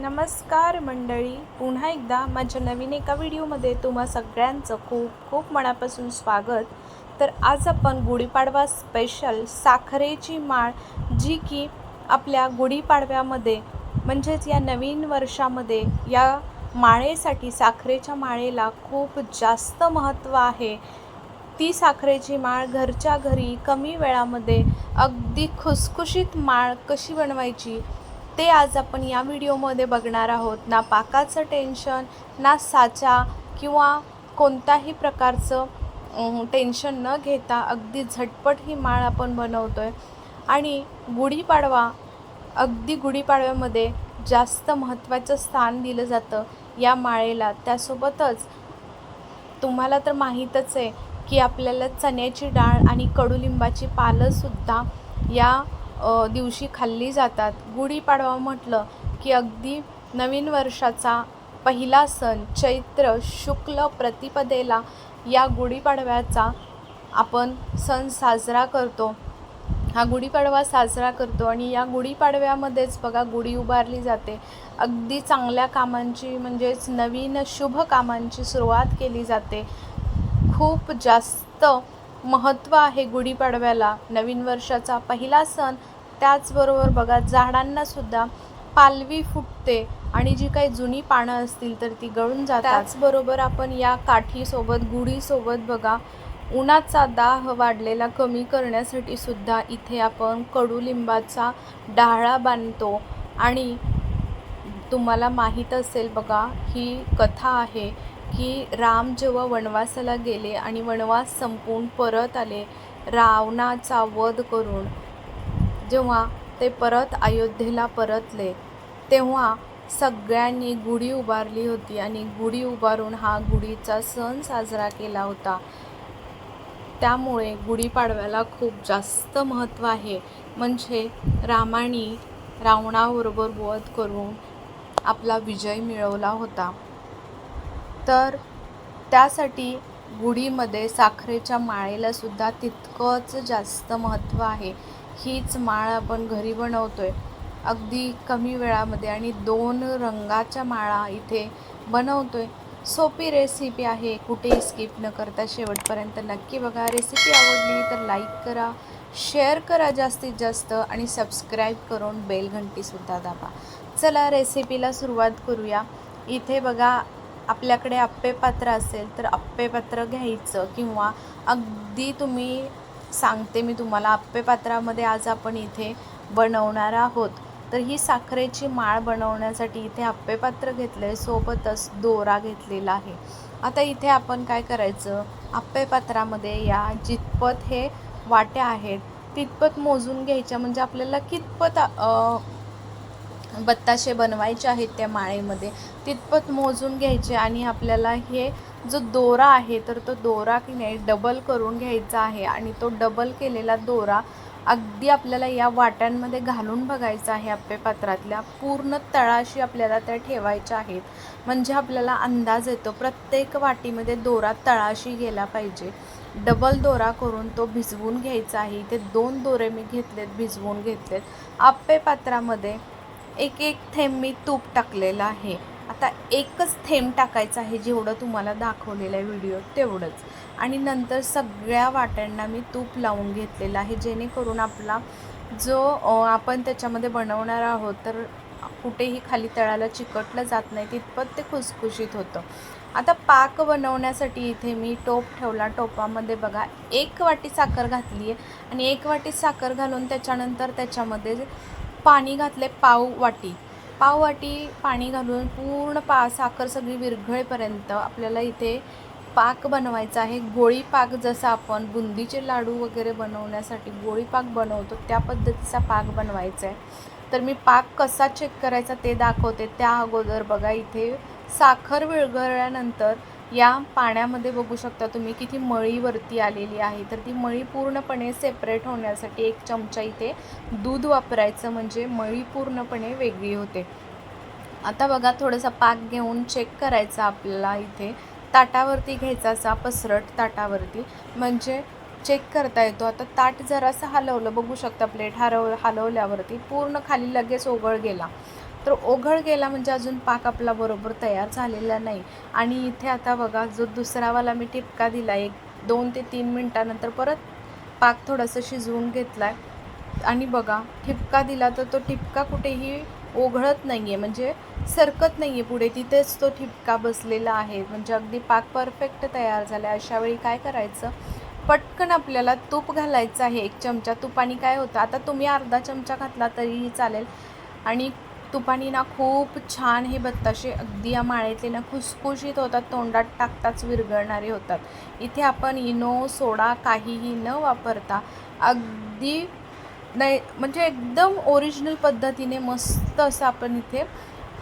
नमस्कार मंडळी. पुन्हा एकदा माझ्या नवीन एका व्हिडिओमध्ये तुम्हा सगळ्यांचं खूप खूप मनापासून स्वागत. तर आज आपण गुढीपाडवा स्पेशल साखरेची माळ जी की आपल्या गुढीपाडव्यामध्ये म्हणजेच या नवीन वर्षामध्ये या माळेसाठी साखरेच्या माळेला खूप जास्त महत्त्व आहे. ती साखरेची माळ घरच्या घरी कमी वेळामध्ये अगदी खुसखुशीत माळ कशी बनवायची? ते आज आपण या व्हिडिओमध्ये बघणार आहोत. ना पाकाचं टेन्शन ना साचा किंवा कोणत्याही प्रकारचं टेन्शन न घेता अगदी झटपट ही माळ आपण बनवतो आहे आणि गुढीपाडवा अगदी गुढीपाडव्यामध्ये जास्त महत्त्वाचं स्थान दिलं जातं या माळेला. त्यासोबतच तुम्हाला तर माहीतच आहे की आपल्याला चण्याची डाळ आणि कडुलिंबाची पालंसुद्धा या दिवशी खाल्ली जातात. गुढीपाडवा म्हटलं की अगदी नवीन वर्षाचा पहिला सण चैत्र शुक्ल प्रतिपदेला या गुढीपाडव्याचा आपण सण साजरा करतो. हा गुढीपाडवा साजरा करतो आणि या गुढीपाडव्यामध्येच बघा गुढी उभारली जाते. अगदी चांगल्या कामांची म्हणजेच नवीन शुभ कामांची सुरुवात केली जाते. खूप जास्त महत्त्व आहे गुढीपाडव्याला. नवीन वर्षाचा पहिला सण त्याचबरोबर बघा झाडांनासुद्धा पालवी फुटते आणि जी काही जुनी पानं असतील तर ती गळून जातात. त्याचबरोबर आपण या काठीसोबत गुढीसोबत बघा उन्हाचा दाह वाढलेला कमी करण्यासाठी सुद्धा इथे आपण कडुलिंबाचा डाळा बांधतो. आणि तुम्हाला माहीत असेल बघा ही कथा आहे की राम जेव्हा वनवासाला गेले आणि वनवास संपवून परत आले रावणाचा वध करून जेव्हा ते परत अयोध्येला परतले तेव्हा सगळ्यांनी गुढी उभारली होती आणि गुढी उभारून हा गुढीचा सण साजरा केला होता. त्यामुळे गुढीपाडव्याला खूप जास्त महत्त्व आहे. म्हणजे रामाने रावणाबरोबर वध करून आपला विजय मिळवला होता. तर त्यासाठी गुढीमध्ये साखरेच्या माळेला सुद्धा तितकंच जास्त महत्त्व आहे. हीच माळ आपण घरी बनवतोय. अगदी कमी वेळामध्ये आणि दोन रंगाच्या माळा इथे बनवतोय. सोपी रेसिपी आहे. कुठेही स्किप न करता शेवटपर्यंत नक्की बघा. रेसिपी आवडली तर लाईक करा शेअर करा जास्तीत जास्त आणि सबस्क्राईब करून बेल घंटीसुद्धा दाबा. चला रेसिपीला सुरुवात करूया. इथे बघा आपल्याकडे आप्पे पात्र असेल तर आप्पे पात्र घ्यायचं किंवा अगदी तुम्ही सांगते मी तुम्हाला आप्पे पात्रामध्ये आज आपण इथे बनवणार आहोत. तर ही साखरेची माळ बनवण्यासाठी इथे आप्पे पात्र घेतलं आहे सोबतच दोरा घेतलेला आहे. आता इथे आपण काय करायचं? आप्पे पात्रामध्ये या जितपत हे वाट्या आहेत तितपत मोजून घ्यायच्या. म्हणजे आपल्याला कितपत बत्ताशे बनवायचे आहेत त्या माळेमध्ये. तितपत मोजून घ्यायचे आणि आपल्याला हे जो दोरा आहे तर तो दोरा की नाही डबल करून घ्यायचा आहे. आणि तो डबल केलेला दोरा अगदी आपल्याला या वाट्यांमध्ये घालून बघायचा आहे आप्पे पात्रातल्या. पूर्ण तळाशी आपल्याला त्या ठेवायच्या आहेत. म्हणजे आपल्याला अंदाज येतो प्रत्येक वाटीमध्ये दोरा तळाशी गेला पाहिजे. डबल दोरा करून तो भिजवून घ्यायचा आहे. इथे दोन दोरे मी घेतलेत भिजवून घेतलेत. आप्पे पात्रामध्ये एक एक थेंब मी तूप टाकलेलं आहे. आता एकच थेंब टाकायचं आहे जेवढं तुम्हाला दाखवलेलं आहे व्हिडिओ तेवढंच. आणि नंतर सगळ्या वाट्यांना मी तूप लावून घेतलेलं आहे जेणेकरून आपला जो आपण त्याच्यामध्ये बनवणार आहोत तर कुठेही खाली तळाला चिकटलं जात नाही तितपत ते खुसखुशीत होतं. आता पाक बनवण्यासाठी इथे मी टोप ठेवला. टोपामध्ये बघा एक वाटी साखर घातली आहे आणि एक वाटी साखर घालून त्याच्यानंतर त्याच्यामध्ये पाणी घातले पाव वाटी. पाव वाटी पाणी घालून पूर्ण पा साखर सगळी विरघळेपर्यंत आपल्याला इथे पाक बनवायचा आहे. गोळी पाक जसा आपण बुंदीचे लाडू वगैरे बनवण्यासाठी गोळी पाक बनवतो त्या पद्धतीचा पाक बनवायचा आहे. तर मी पाक कसा चेक करायचा ते दाखवते. त्या अगोदर बघा इथे साखर विरघळल्यानंतर या पाण्यामध्ये बघू शकता तुम्ही किती मळीवरती आलेली आहे. तर ती मळी पूर्णपणे सेपरेट होण्यासाठी एक चमचा इथे दूध वापरायचं म्हणजे मळी पूर्णपणे वेगळी होते. आता बघा थोडासा पाक घेऊन चेक करायचा आपल्याला इथे. ताटावरती घ्यायचा असा पसरट ताटावरती. म्हणजे चेक करता येतो. आता ताट जरासं हलवलं बघू शकता प्लेट हरव हलवल्यावरती पूर्ण खाली लगेच ओघळ गेला. तर ओघळ गेला म्हणजे अजून पाक आपला बरोबर तयार झालेला नाही. आणि इथे आता बघा जो दुसरावाला मी ठिपका दिला एक दोन ते तीन मिनटानंतर परत पाक थोडंसं शिजवून घेतला आहे आणि बघा ठिपका दिला तर तो ठिपका कुठेही ओघळत नाही आहे म्हणजे सरकत नाही आहे पुढे. तिथेच तो ठिपका बसलेला आहे. म्हणजे अगदी पाक परफेक्ट तयार झाला अशा वेळी काय करायचं? पटकन आपल्याला तूप घालायचं आहे. एक चमचा तुपाने काय होतं? आता तुम्ही अर्धा चमचा घातला तरीही चालेल. आणि तुपानी ना खूप छान हे बत्ताशे अगदी या माळेतले ना खुसखुशीत होतात तोंडात टाकताच विरघळणारे होतात. इथे आपण इनो सोडा काहीही न वापरता अगदी नाही म्हणजे एकदम ओरिजिनल पद्धतीने मस्त असं आपण इथे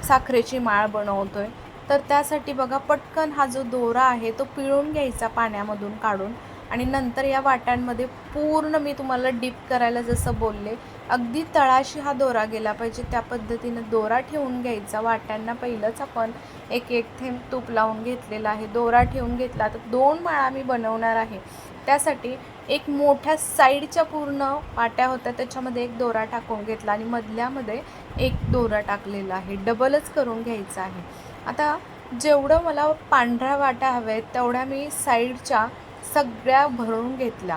साखरेची माळ बनवतो आहे तर त्यासाठी बघा पटकन हा जो दोरा आहे तो पिळून घ्यायचा पाण्यामधून काढून. आणि नंतर या वाट्यांमध्ये पूर्ण मी तुम्हाला डीप करायला जसं बोलले अगदी तळाशी हा दोरा गेला पाहिजे. त्या पद्धतीनं दोरा ठेवून घ्यायचा. वाट्यांना पहिलंच आपण एक एक थेंब तूप लावून घेतलेला आहे. दोरा ठेवून घेतला तर दोन माळा मी बनवणार आहे. त्यासाठी एक मोठ्या साईडच्या पूर्ण वाट्या होत्या. त्याच्यामध्ये एक दोरा टाकून घेतला आणि मधल्यामध्ये एक दोरा टाकलेला आहे. डबलच करून घ्यायचा आहे. आता जेवढं मला पांढऱ्या वाट्या हव्या आहेत तेवढ्या मी साईडच्या सगळ्या भरून घेतल्या.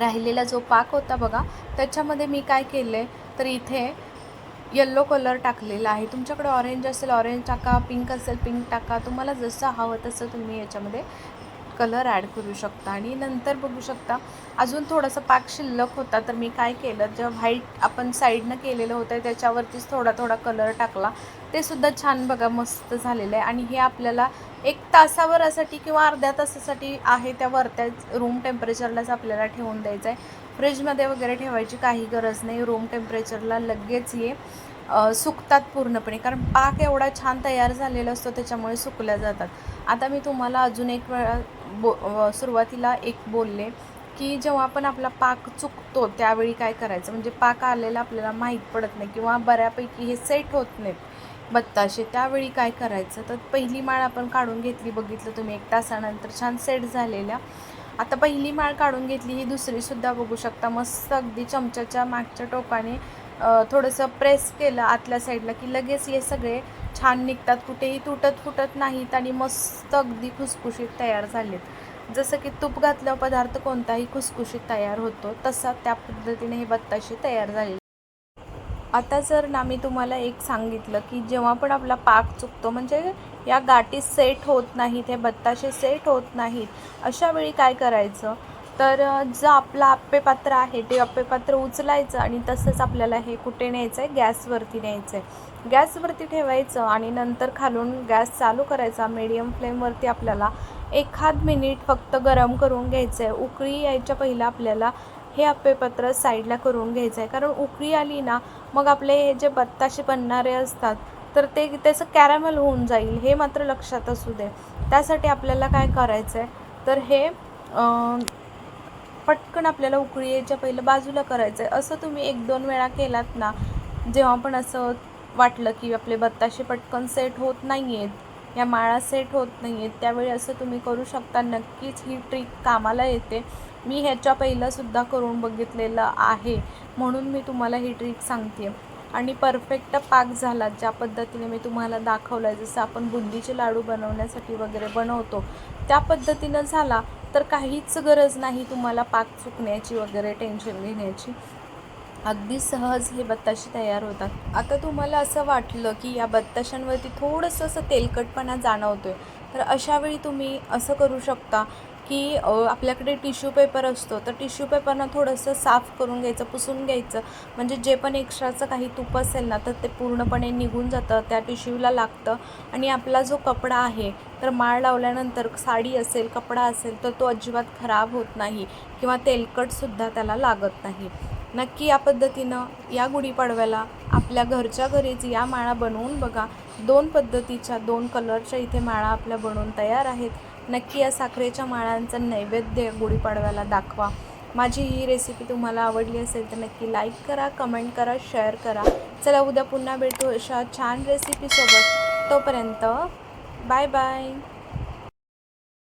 राहिलेला जो पाक होता बघा त्याच्यामध्ये मी काय केलं आहे तर इथे येल्लो कलर टाकलेला आहे. तुमच्याकडे ऑरेंज असेल ऑरेंज टाका पिंक असेल पिंक टाका. तुम्हाला जसं हवं तसं तुम्ही याच्यामध्ये कलर ॲड करू शकता. आणि नंतर बघू शकता अजून थोडंसं पाक शिल्लक होता. तर मी काय केलं जे व्हाईट आपण साईडनं केलेलं होतं त्याच्यावरतीच थोडा थोडा कलर टाकला. ते सुद्धा छान बघा मस्त झालेलं आहे. आणि हे आपल्याला एक तासाभरासाठी किंवा अर्ध्या तासासाठी आहे त्या वरत्या रूम टेम्परेचरलाच आपल्याला ठेवून द्यायचं आहे. फ्रीजमध्ये वगैरे ठेवायची काही गरज नाही. रूम टेम्परेचरला लगेच ये सुकतात पूर्णपणे. कारण पाक एवढा छान तयार झालेला असतो त्याच्यामुळे सुकल्या जातात. आता मी तुम्हाला अजून एक वेळा बो सुरुवातीला एक बोलले की जेव्हा आपण आपला पाक चुकतो त्यावेळी काय करायचं? म्हणजे पाक आलेला आपल्याला माहीत पडत नाही किंवा बऱ्यापैकी हे सेट होत नाहीत. बत्ताशे. त्यावेळी काय करायचं? तर पहिली माळ आपण काढून घेतली बघितलं तुम्ही. एक तासानंतर छान सेट झालेल्या. आता पहिली माळ काढून घेतली ही दुसरीसुद्धा बघू शकता. मस्त अगदी चमच्याच्या मागच्या टोकाने थोडंसं प्रेस केलं आतल्या साईडला की लगेच हे सगळे छान निघतात. कुठेही तुटत फुटत नाहीत आणि मस्त अगदी खुसखुशीत तयार झालेत. जसं की तूप घातल्यावर पदार्थ कोणताही खुसखुशीत तयार होतो तसा त्या पद्धतीने हे बत्ताशे तयार झाले आता जर ना मी तुम्हाला एक सांगितलं की जेव्हा पण आपला पाक चुकतो म्हणजे या गाठी सेट होत नाहीत हे बत्ताशे सेट होत नाहीत अशा वेळी काय करायचं? तर अ, जे आपलं आप्पेपात्र आहे ते आप्पेपात्र उचलायचं आणि तसंच आपल्याला हे कुठे न्यायचं आहे गॅसवरती न्यायचं आहे गॅसवरती ठेवायचं आणि नंतर खालून गॅस चालू करायचा. मीडियम फ्लेमवरती आपल्याला एखाद मिनिट फक्त गरम करून घ्यायचं आहे उकळी यायच्या पहिलं आपल्याला हे आप्पेपत्र साईडला करून घ्यायचं आहे कारण उकळी आली ना मग आपले हे जे बत्ताशे बनणारे असतात तर ते त्याचं कॅरॅमल होऊन जाईल हे मात्र लक्षात असू दे. त्यासाठी आपल्याला काय करायचं आहे तर हे पटकन आपल्याला उकळी यायच्या पहिलं बाजूला करायचं आहे असं तुम्ही एक दोन वेळा केलात ना जेव्हा पण असं वाटलं की आपले बत्ताशे पटकन सेट होत नाही आहेत या माळा सेट होत नाही आहेत त्यावेळी असं तुम्ही करू शकता. नक्कीच ही ट्रिक कामाला येते. मी ह्याच्या पहिलंसुद्धा करून बघितलेलं आहे. म्हणून मी तुम्हाला ही ट्रिक सांगते आणि परफेक्ट पाक झाला ज्या पद्धतीने मी तुम्हाला दाखवलं आहे जसं आपण बुंदीचे लाडू बनवण्यासाठी वगैरे बनवतो त्या पद्धतीनं झाला तर काहीच गरज नाही तुम्हाला पाक चुकण्याची वगैरे टेन्शन घेण्याची. अगदी सहज हे बत्ताशे तयार होतात. आता तुम्हाला असं वाटलं की या बत्ताशांवरती थोडंसं असं तेलकटपणा जाणवतो आहे तर अशावेळी तुम्ही असं करू शकता. की आपल्याकडे टिश्यू पेपर असतो तर टिश्यू पेपरनं थोडंसं साफ करून घ्यायचं पुसून घ्यायचं. म्हणजे जे पण एक्स्ट्राचं काही तूप असेल ना तर ते पूर्णपणे निघून जातं त्या टिश्यूला लागतं. आणि आपला जो कपडा आहे तर माळ लावल्यानंतर साडी असेल कपडा असेल तर तो अजिबात खराब होत नाही किंवा तेलकटसुद्धा त्याला लागत नाही. नक्की या पद्धतीनं या गुढीपाडव्याला आपल्या घरच्या घरीच या माळा बनवून बघा. दोन पद्धतीच्या दोन कलरच्या इथे माळा आपल्या बनवून तयार आहेत. नक्की या साखरेच्या माळांचं नैवेद्य गुढीपाडव्याला दाखवा. माझी ही रेसिपी तुम्हाला आवडली असेल तर नक्की लाईक करा कमेंट करा शेअर करा. चला उद्या पुन्हा भेटू अशा छान रेसिपीसोबत तोपर्यंत बाय बाय